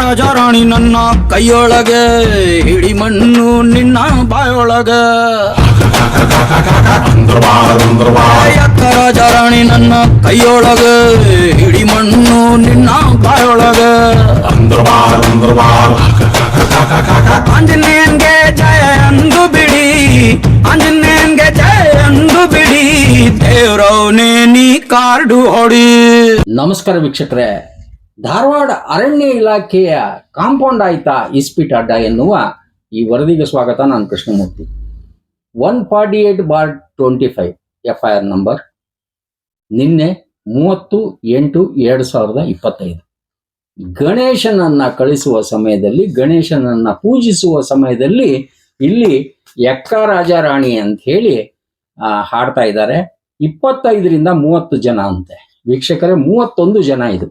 ರಾಜಾರಾಣಿ ನನ್ನ ಕೈಯೊಳಗೆ ಹಿಡಿ ಮಣ್ಣು ನಿನ್ನ ಬಾಯೊಳಗ ರಾಜಾರಾಣಿ ನನ್ನ ಕೈಯೊಳಗ ಇಡಿ ಮಣ್ಣು ನಿನ್ನ ಬಾಯೊಳಗ. ಅಂಜನೇನ್ಗೆ ಜಯ ಎಂದು ಬಿಡಿ ಅಂಜನೇನ್ಗೆ ಜಯ ಎಂದು ಬಿಡಿ, ದೇವ್ರವನೇ ನೀ ಕಾರ್ಡು ಹೊಡಿ. ನಮಸ್ಕಾರ ವೀಕ್ಷಕರೇ. ಧಾರವಾಡ ಅರಣ್ಯ ಇಲಾಖೆಯ ಕಾಂಪೌಂಡ್ ಆಯ್ತಾ ಇಸ್ಪಿಟ್ ಅಡ್ಡ ಎನ್ನುವ ಈ ವರದಿಗೆ ಸ್ವಾಗತ, ನಾನು Krishnamurthy. One forty eight bar twenty five F I R number ನಿನ್ನೆ ಮೂವತ್ತು ಎಂಟು ಎರಡು ಸಾವಿರದ ಇಪ್ಪತ್ತೈದು. ಗಣೇಶನನ್ನ ಕಳಿಸುವ ಸಮಯದಲ್ಲಿ, ಗಣೇಶನನ್ನ ಪೂಜಿಸುವ ಸಮಯದಲ್ಲಿ ಇಲ್ಲಿ ಎಕ್ಕ ರಾಜ ರಾಣಿ ಅಂತ ಹೇಳಿ ಹಾಡ್ತಾ ಇದ್ದಾರೆ. ಇಪ್ಪತ್ತೈದರಿಂದ ಮೂವತ್ತು ಜನ ಅಂತೆ. ವೀಕ್ಷಕರೇ, ಮೂವತ್ತೊಂದು ಜನ ಇದು.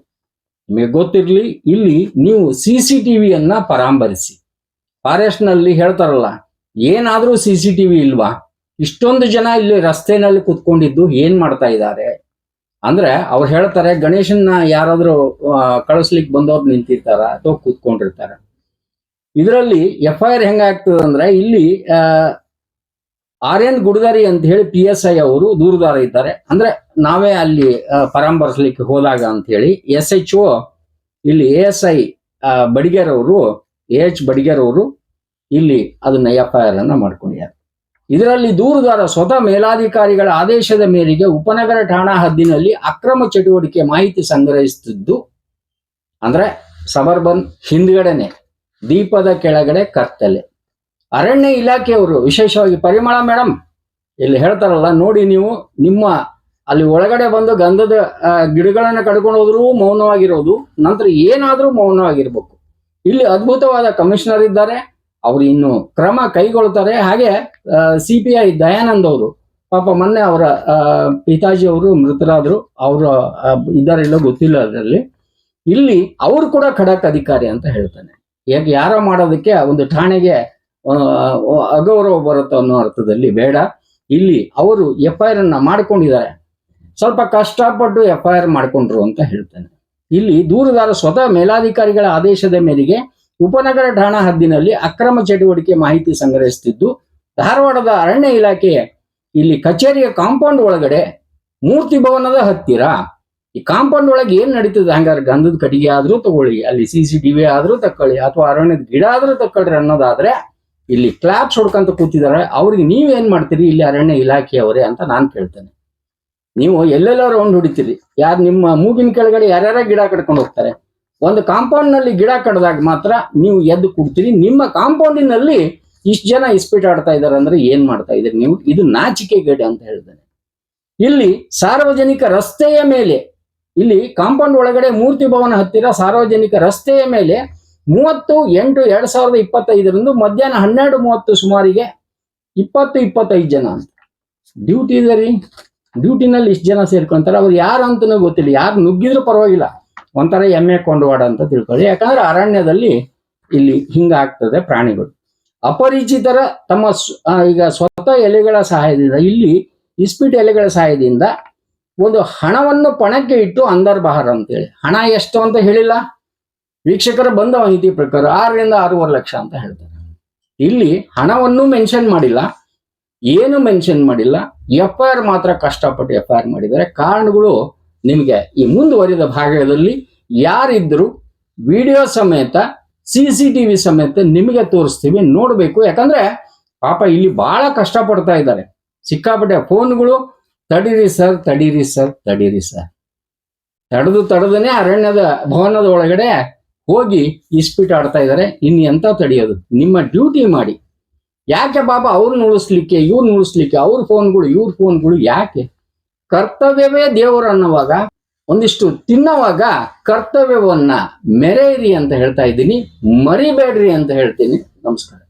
ನಿಮಗೆ ಗೊತ್ತಿರಲಿ, ಇಲ್ಲಿ ನೀವು ಸಿ ಸಿ ಟಿವಿಯನ್ನ ಪರಾಂಬರಿಸಿ. ಫಾರೆಸ್ಟ್ನಲ್ಲಿ ಹೇಳ್ತಾರಲ್ಲ ಏನಾದ್ರೂ ಸಿ ಸಿ ಟಿವಿ ಇಲ್ವಾ? ಇಷ್ಟೊಂದು ಜನ ಇಲ್ಲಿ ರಸ್ತೆನಲ್ಲಿ ಕುತ್ಕೊಂಡಿದ್ದು ಏನ್ ಮಾಡ್ತಾ ಇದ್ದಾರೆ? ಅಂದ್ರೆ ಅವ್ರು ಹೇಳ್ತಾರೆ, ಗಣೇಶನ್ನ ಯಾರಾದರೂ ಕಳಿಸ್ಲಿಕ್ಕೆ ಬಂದವ್ರು ನಿಂತಿರ್ತಾರ? ಅಥವಾ ಕೂತ್ಕೊಂಡಿರ್ತಾರ? ಇದರಲ್ಲಿ ಎಫ್ ಐ ಆರ್ ಹೆಂಗಾಗ್ತದೆ ಅಂದ್ರೆ ಇಲ್ಲಿ ಆರ್ ಎನ್ ಗುಡ್ಗರಿ ಅಂತ ಹೇಳಿ ಪಿ ಎಸ್ ಐ ಅವರು ದೂರದಾರ ಇದ್ದಾರೆ. ಅಂದ್ರೆ ನಾವೇ ಅಲ್ಲಿ ಪರಾಮರ್ಶಲಿಕ್ಕೆ ಹೋದಾಗ ಅಂತ ಹೇಳಿ ಎಸ್ ಎಚ್ ಓ ಇಲ್ಲಿ ಎ ಎಸ್ ಐ ಬಡಿಗೇರ್ ಅವರು ಎ ಎಚ್ ಬಡಿಗೇರ್ ಅವರು ಇಲ್ಲಿ ಅದನ್ನ ಎಫ್ ಐ ಆರ್ ಅನ್ನ ಮಾಡ್ಕೊಂಡಿದ್ದಾರೆ ಇದರಲ್ಲಿ ದೂರುದಾರ ಸ್ವತಃ ಮೇಲಾಧಿಕಾರಿಗಳ ಆದೇಶದ ಮೇರೆಗೆ ಉಪನಗರ ಠಾಣಾ ಹದ್ದಿನಲ್ಲಿ ಅಕ್ರಮ ಚಟುವಟಿಕೆ ಮಾಹಿತಿ ಸಂಗ್ರಹಿಸುತ್ತಿದ್ದು ಅಂದ್ರೆ ಸಬರ್ಬನ್ ಹಿಂದ್ಗಡೆನೆ, ದೀಪದ ಕೆಳಗಡೆ ಕತ್ತಲೆ ಅರಣ್ಯ ಇಲಾಖೆಯವರು ವಿಶೇಷವಾಗಿ ಪರಿಮಳ ಮೇಡಮ್ ಇಲ್ಲಿ ಹೇಳ್ತಾರಲ್ಲ, ನೋಡಿ ನೀವು ನಿಮ್ಮ ಅಲ್ಲಿ ಒಳಗಡೆ ಬಂದು ಗಂಧದ ಗಿಡಗಳನ್ನು ಗಿಡಗಳನ್ನ ಕಡ್ಕೊಂಡು ಹೋದ್ರೂ ಮೌನವಾಗಿರೋದು, ನಂತರ ಏನಾದರೂ ಮೌನವಾಗಿರ್ಬೇಕು. ಇಲ್ಲಿ ಅದ್ಭುತವಾದ ಕಮಿಷನರ್ ಇದ್ದಾರೆ. ಅವರು ಇನ್ನು ಕ್ರಮ ಕೈಗೊಳ್ತಾರೆ. ಹಾಗೆ ಸಿ ಪಿ ಐ ದಯಾನಂದ್ ಅವರು, ಪಾಪ ಮೊನ್ನೆ ಅವರ ಪಿತಾಜಿ ಅವರು ಮೃತರಾದ್ರು. ಅವರು ಇದಾರೆಲ್ಲ ಗೊತ್ತಿಲ್ಲ ಅದರಲ್ಲಿ. ಇಲ್ಲಿ ಅವರು ಕೂಡ ಖಡಕ್ ಅಧಿಕಾರಿ ಅಂತ ಹೇಳ್ತಾನೆ. ಯಾಕೆ ಯಾರೋ ಮಾಡೋದಕ್ಕೆ ಒಂದು ಠಾಣೆಗೆ ಅಗೌರವ ಬರುತ್ತೆ ಅನ್ನೋ ಅರ್ಥದಲ್ಲಿ ಬೇಡ. ಇಲ್ಲಿ ಅವರು ಎಫ್ ಐ ಅನ್ನ ಮಾಡ್ಕೊಂಡಿದ್ದಾರೆ. ಸ್ವಲ್ಪ ಕಷ್ಟಪಟ್ಟು ಎಫ್ ಐ ಮಾಡ್ಕೊಂಡ್ರು ಅಂತ ಹೇಳ್ತಾನೆ. ಇಲ್ಲಿ ದೂರುದಾರ ಸ್ವತಃ ಮೇಲಾಧಿಕಾರಿಗಳ ಆದೇಶದ ಮೇರೆಗೆ ಉಪನಗರ ಠಾಣಾ ಹದ್ದಿನಲ್ಲಿ ಅಕ್ರಮ ಚಟುವಟಿಕೆ ಮಾಹಿತಿ ಸಂಗ್ರಹಿಸುತ್ತಿದ್ದು, ಧಾರವಾಡದ ಅರಣ್ಯ ಇಲಾಖೆ ಇಲ್ಲಿ ಕಚೇರಿಯ ಕಾಂಪೌಂಡ್ ಒಳಗಡೆ ಮೂರ್ತಿ ಭವನದ ಹತ್ತಿರ. ಈ ಕಾಂಪೌಂಡ್ ಒಳಗೆ ಏನ್ ನಡೀತದೆ? ಹಂಗಾರೆ ಗಂಧದ ಕಟ್ಟಿಗೆ ಆದ್ರೂ ತಗೊಳ್ಳಿ, ಅಲ್ಲಿ ಸಿ ಸಿ ಟಿವಿ ಆದ್ರೂ ತಕೊಳ್ಳಿ ಅಥವಾ ಅರಣ್ಯದ ಗಿಡ ಆದ್ರೂ ತಗೊಳ್ರಿ ಅನ್ನೋದಾದ್ರೆ ಇಲ್ಲಿ ಕ್ಲಾಪ್ಸ್ ಹೊಡ್ಕೊಂತ ಕೂತಿದ್ದಾರೆ. ಅವ್ರಿಗೆ ನೀವೇನ್ ಮಾಡ್ತೀರಿ? ಇಲ್ಲಿ ಅರಣ್ಯ ಇಲಾಖೆಯವರೇ ಅಂತ ನಾನು ಕೇಳ್ತೇನೆ. ನೀವು ಎಲ್ಲೆಲ್ಲ ರೌಂಡ್ ಹೊಡಿತೀರಿ. ಯಾರು ನಿಮ್ಮ ಮೂಗಿನ ಕೆಳಗಡೆ ಯಾರ್ಯಾರ ಗಿಡ ಕಟ್ಕೊಂಡು ಹೋಗ್ತಾರೆ? ಒಂದು ಕಾಂಪೌಂಡ್ನಲ್ಲಿ ಗಿಡ ಕಡ್ದಾಗ ಮಾತ್ರ ನೀವು ಎದ್ದು ಕೊಡ್ತೀರಿ. ನಿಮ್ಮ ಕಾಂಪೌಂಡಿನಲ್ಲಿ ಇಷ್ಟು ಜನ ಇಸ್ಪೀಟ್ ಆಡ್ತಾ ಇದಾರೆ ಅಂದ್ರೆ ಏನ್ ಮಾಡ್ತಾ ಇದ್ದೀರಿ ನೀವು? ಇದು ನಾಚಿಕೆ ಗಡಿ ಅಂತ ಹೇಳ್ತಾರೆ ಇಲ್ಲಿ ಸಾರ್ವಜನಿಕ ರಸ್ತೆಯ ಮೇಲೆ, ಇಲ್ಲಿ ಕಾಂಪೌಂಡ್ ಒಳಗಡೆ ಮೂರ್ತಿ ಭವನ ಹತ್ತಿರ ಸಾರ್ವಜನಿಕ ರಸ್ತೆಯ ಮೇಲೆ ಮೂವತ್ತು ಎಂಟು ಎರಡ್ ಸಾವಿರದ ಇಪ್ಪತ್ತೈದರಂದು ಮಧ್ಯಾಹ್ನ ಹನ್ನೆರಡು ಮೂವತ್ತು ಸುಮಾರಿಗೆ ಇಪ್ಪತ್ತು ಇಪ್ಪತ್ತೈದು ಜನ ಅಂತ. ಡ್ಯೂಟಿ ಇದೆ ರೀ. ಡ್ಯೂಟಿನಲ್ಲಿ ಇಷ್ಟು ಜನ ಸೇರ್ಕೊಂತಾರೆ. ಅವ್ರು ಯಾರು ಅಂತನೂ ಗೊತ್ತಿಲ್ಲ. ಯಾರು ನುಗ್ಗಿದ್ರು ಪರವಾಗಿಲ್ಲ. ಒಂಥರ ಎಮ್ಮೆ ಕೊಂಡವಾಡ ಅಂತ ತಿಳ್ಕೊಳ್ಳಿ. ಯಾಕಂದ್ರೆ ಅರಣ್ಯದಲ್ಲಿ ಇಲ್ಲಿ ಹಿಂಗಾಗ್ತದೆ ಪ್ರಾಣಿಗಳು. ಅಪರಿಚಿತರ ತಮ್ಮ ಈಗ ಸ್ವತಃ ಎಲೆಗಳ ಸಹಾಯದಿಂದ, ಇಲ್ಲಿ ಇಸ್ಪೀಟ್ ಎಲೆಗಳ ಸಹಾಯದಿಂದ ಒಂದು ಹಣವನ್ನು ಪಣಕ್ಕೆ ಇಟ್ಟು ಅಂದರ್ ಅಂತ ಅಂತೇಳಿ. ಹಣ ಎಷ್ಟು ಅಂತ ಹೇಳಿಲ್ಲ. ವೀಕ್ಷಕರ ಬಂದ ಮಾಹಿತಿ ಪ್ರಕಾರ ಆರರಿಂದ ಆರೂವರೆ ಲಕ್ಷ ಅಂತ ಹೇಳ್ತಾರೆ. ಇಲ್ಲಿ ಹಣವನ್ನು ಮೆನ್ಷನ್ ಮಾಡಿಲ್ಲ. ಏನು ಮೆನ್ಷನ್ ಮಾಡಿಲ್ಲ. ಎಫ್ ಆರ್ ಮಾತ್ರ ಕಷ್ಟಪಟ್ಟು ಎಫ್ ಆರ್ ಮಾಡಿದರೆ ಕಾರಣಗಳು ನಿಮಗೆ ಈ ಮುಂದುವರಿದ ಭಾಗದಲ್ಲಿ ಯಾರಿದ್ರು ವಿಡಿಯೋ ಸಮೇತ, ಸಿ ಸಿ ಟಿವಿ ಸಮೇತ ನಿಮಗೆ ತೋರಿಸ್ತೀವಿ, ನೋಡಬೇಕು. ಯಾಕಂದ್ರೆ ಪಾಪ ಇಲ್ಲಿ ಬಹಳ ಕಷ್ಟಪಡ್ತಾ ಇದ್ದಾರೆ. ಸಿಕ್ಕಾಪಟ್ಟೆ ಫೋನ್ಗಳು, ತಡೀರಿ ಸರ್ ತಡೀರಿ ಸರ್ ತಡೀರಿ ಸರ್. ತಡೆದು ತಡೆದನೆ ಅರಣ್ಯದ ಭವನದ ಒಳಗಡೆ ಹೋಗಿ ಇಸ್ಪೀಟ್ ಆಡ್ತಾ ಇದ್ದಾರೆ. ಇನ್ನು ಎಂತ ತಡೆಯೋದು? ನಿಮ್ಮ ಡ್ಯೂಟಿ ಮಾಡಿ. ಯಾಕೆ ಬಾಬಾ ಅವ್ರನ್ನ ಉಳಿಸ್ಲಿಕ್ಕೆ, ಇವ್ರನ್ನ ಉಳಿಸ್ಲಿಕ್ಕೆ, ಅವ್ರ ಫೋನ್ಗಳು, ಇವ್ರ ಫೋನ್ಗಳು ಯಾಕೆ? ಕರ್ತವ್ಯವೇ ದೇವರು ಅನ್ನುವಾಗ ಒಂದಿಷ್ಟು ತಿನ್ನೋವಾಗ ಕರ್ತವ್ಯವನ್ನ ಮೆರೆಯಿರಿ ಅಂತ ಹೇಳ್ತಾ ಇದ್ದೀನಿ ಮರಿಬೇಡ್ರಿ ಅಂತ ಹೇಳ್ತೀನಿ. ನಮಸ್ಕಾರ.